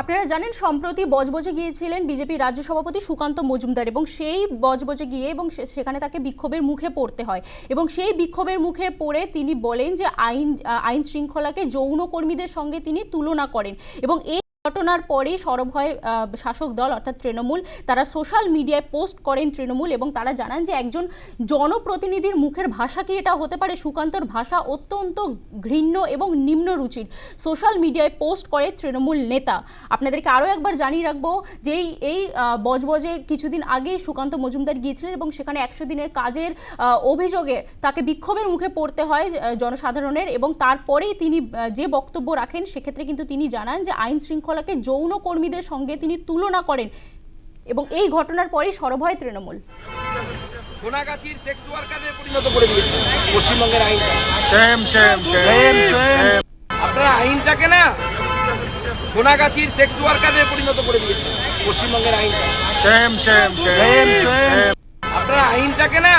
আপনারা জানেন, সম্প্রতি বজবজে গিয়েছিলেন বিজেপি রাজ্য সভাপতি সুকান্ত মজুমদার এবং সেই বজবজে গিয়ে এবং সেখানে তাকে বিক্ষোভের মুখে পড়তে হয়। এবং সেই বিক্ষোভের মুখে পড়ে তিনি বলেন যে আইন আইন শৃঙ্খলাকে যৌনকর্মীদের সঙ্গে তিনি তুলনা করেন। এবং এই ঘটনার পরেই সরব হয় শাসক দল অর্থাৎ তৃণমূল। তারা সোশ্যাল মিডিয়ায় পোস্ট করেন তৃণমূল এবং তারা জানান যে একজন জনপ্রতিনিধির মুখের ভাষা কি? এটা হতে পারে সুকান্তর ভাষা অত্যন্ত ঘৃণ্য এবং নিম্ন রুচির। সোশ্যাল মিডিয়ায় পোস্ট করে তৃণমূল নেতা। আপনাদেরকে আরও একবার জানিয়ে রাখব যে এই বজবজে কিছুদিন আগে সুকান্ত মজুমদার গিয়েছিলেন এবং সেখানে একশো দিনের কাজের অভিযোগে তাকে বিক্ষোভের মুখে পড়তে হয় জনসাধারণের এবং তারপরেই তিনি যে বক্তব্য রাখেন, সেক্ষেত্রে কিন্তু তিনি জানান যে আইন শৃঙ্খলাকে যৌন কর্মীদের সঙ্গে তিনি তুলনা করেন এবং এই ঘটনার পরেই সরব হয় তৃণমূল। সোনাগাছির সেক্স ওয়ার্কারে পরিণত করে দিয়েছে পশ্চিমবঙ্গের আইনটা সেম সেম সেম সেম আপনারা আইনটাকে না সোনাগাছির সেক্স ওয়ার্কারে পরিণত করে দিয়েছে পশ্চিমবঙ্গের আইনটা সেম সেম সেম সেম আপনারা আইনটাকে না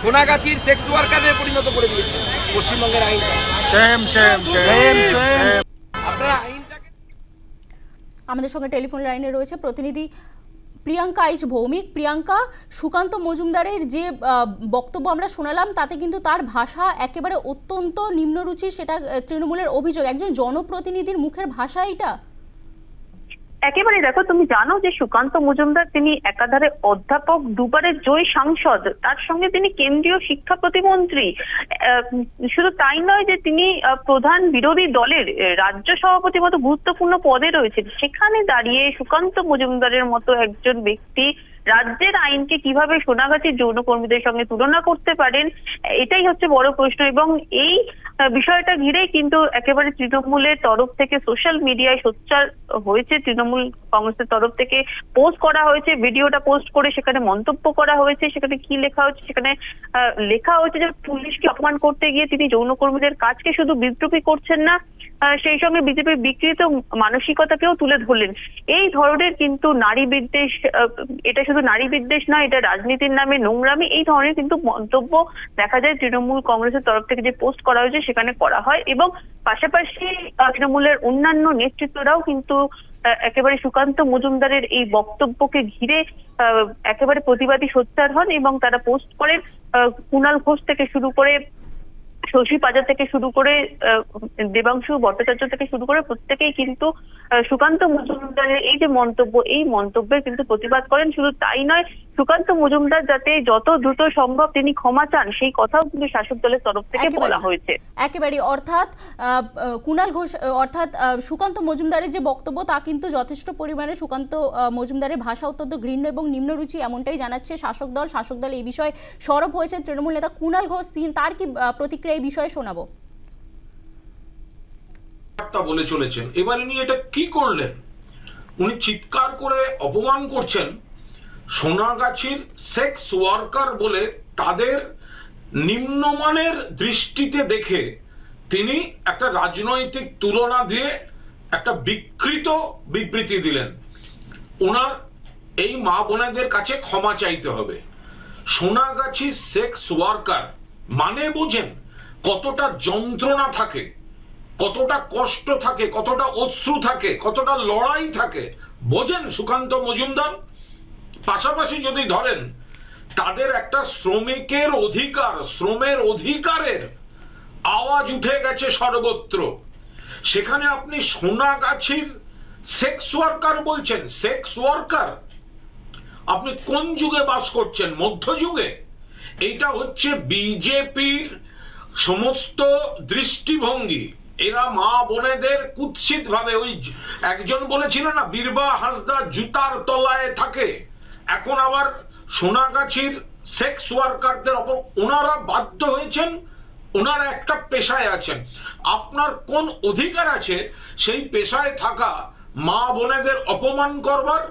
সোনাগাছির সেক্স ওয়ার্কারে পরিণত করে দিয়েছে পশ্চিমবঙ্গের আইনটা সেম সেম সেম সেম আপনারা আইনটাকে আমাদের সঙ্গে টেলিফোন লাইনে রয়েছে প্রতিনিধি প্রিয়াঙ্কা আইচ ভৌমিক। প্রিয়াঙ্কা, সুকান্ত মজুমদারের যে বক্তব্য আমরা শোনালাম, তাতে কিন্তু তার ভাষা একেবারে অত্যন্ত নিম্নরুচি, সেটা তৃণমূলের অভিযোগ। একজন জনপ্রতিনিধির মুখের ভাষা এটা একেবারে দেখো, তুমি জানো যে সুকান্ত মজুমদার তিনি একাধারে অধ্যাপক দুবারের জয়ী সাংসদ, তার সঙ্গে তিনি কেন্দ্রীয় শিক্ষা প্রতিমন্ত্রী। শুধু তাই নয় যে তিনি প্রধান বিরোধী দলের রাজ্য সভাপতি মতো গুরুত্বপূর্ণ পদে রয়েছেন। সেখানে দাঁড়িয়ে সুকান্ত মজুমদারের মতো একজন ব্যক্তি রাজ্যের আইনকে কীভাবে সোনাগাছির যৌনকর্মীদের সঙ্গে তুলনা করতে পারেন, এটাই হচ্ছে বড় প্রশ্ন। এবং এই বিষয়টা ঘিরেই কিন্তু একেবারে তৃণমূলের তরফ থেকে সোশ্যাল মিডিয়ায় সোচ্চার হয়েছে। তৃণমূল কংগ্রেসের তরফ থেকে পোস্ট করা হয়েছে, ভিডিওটা পোস্ট করে সেখানে মন্তব্য করা হয়েছে, সেখানে কি লেখা হয়েছে, সেখানে লেখা হয়েছে যে পুলিশকে অপমান করতে গিয়ে তিনি যৌনকর্মীদের কাজকে শুধু বিদ্রুপী করছেন না সেই সঙ্গে বিজেপির বিকৃত মানসিকতাকেও তুলে ধরলেন। এই ধরনের কিন্তু নারী বিদ্বেষ এটা শুধু নারী বিদ্বেষ নয় এটা রাজনীতির নামে নোংরামি, এই ধরনের কিন্তু মন্তব্য দেখা যায় তৃণমূল কংগ্রেসের তরফ থেকে যে পোস্ট করা হয়েছে, সেখানে করা হয় এবং পাশাপাশি তৃণমূলের অন্যান্য নেতৃত্বরাও কিন্তু একেবারে সুকান্ত মজুমদারের এই বক্তব্যকে ঘিরে একেবারে প্রতিবাদী সোচ্চার হন এবং তারা পোস্ট করেন কুণাল ঘোষ থেকে শুরু করে শশী পাজা থেকে শুরু করে দেবাংশু ভট্টাচার্য থেকে শুরু করে প্রত্যেকেই কিন্তু সুকান্ত মজুমদারের এই যে মন্তব্য এই মন্তব্যের কিন্তু প্রতিবাদ করেন। শুধু তাই নয় সুকান্ত মজুমদার যাতে যত দ্রুত সম্ভব তিনি ক্ষমা চান সেই কথাও কিন্তু শাসক দলের তরফ থেকে বলা হয়েছে। একেবারে অর্থাৎ কুণাল ঘোষ অর্থাৎ সুকান্ত মজুমদারের যে বক্তব্য তা কিন্তু যথেষ্ট পরিমাণে সুকান্ত মজুমদারের ভাষা অত্যন্ত ঘৃণ্য এবং নিম্নরুচি এমনটাই জানাচ্ছে শাসক দল। শাসক দল এই বিষয়ে সরব হয়েছে। তৃণমূল নেতা কুণাল ঘোষ তিনি তার কি প্রতিক্রিয়া এই বিষয়ে শোনাবো। বলে চলেছেন। এবার ইনি এটা কি করলেন? উনি চিৎকার করে অপমান করছেন সোনাগাছির সেক্স ওয়ার্কার বলে তাদের নিম্নমানের দৃষ্টিতে দেখে তিনি একটা রাজনৈতিক তুলনা দিয়ে একটা বিকৃত বিবৃতি দিলেন। ওনার এই মা বোনেদের কাছে ক্ষমা চাইতে হবে। সোনাগাছি সেক্স ওয়ার্কার মানে বোঝেন কতটা যন্ত্রণা থাকে, কতটা কষ্ট থাকে, কতটা অশ্রু থাকে, কতটা লড়াই থাকে। বোঝেন সুকান্ত মজুমদার, পাশাপাশি যদি ধরেন, তাদের একটা শ্রমিকের অধিকার, শ্রমের অধিকারের আওয়াজ উঠে গেছে সর্বত্র। সেখানে আপনি সোনাগাছির সেক্স ওয়ার্কার বলছেন সেক্স ওয়ার্কার আপনি কোন যুগে বাস করছেন? মধ্যযুগে? এইটা হচ্ছে বিজেপির সমস্ত দৃষ্টিভঙ্গি, এরা মা বোনেদের কুৎসিত ভাবে ওই একজন বলেছিল না, বীরবা হাসদা জুতার তলায় থাকে। এখন আবার সোনাগাছির সেক্স ওয়ার্কারদের অপর ওনারা বাধ্য হয়েছেন, ওনারা একটা পেশায় আছেন। আপনার কোন অধিকার আছে সেই পেশায় থাকা মা বোনেদের অপমান করবার?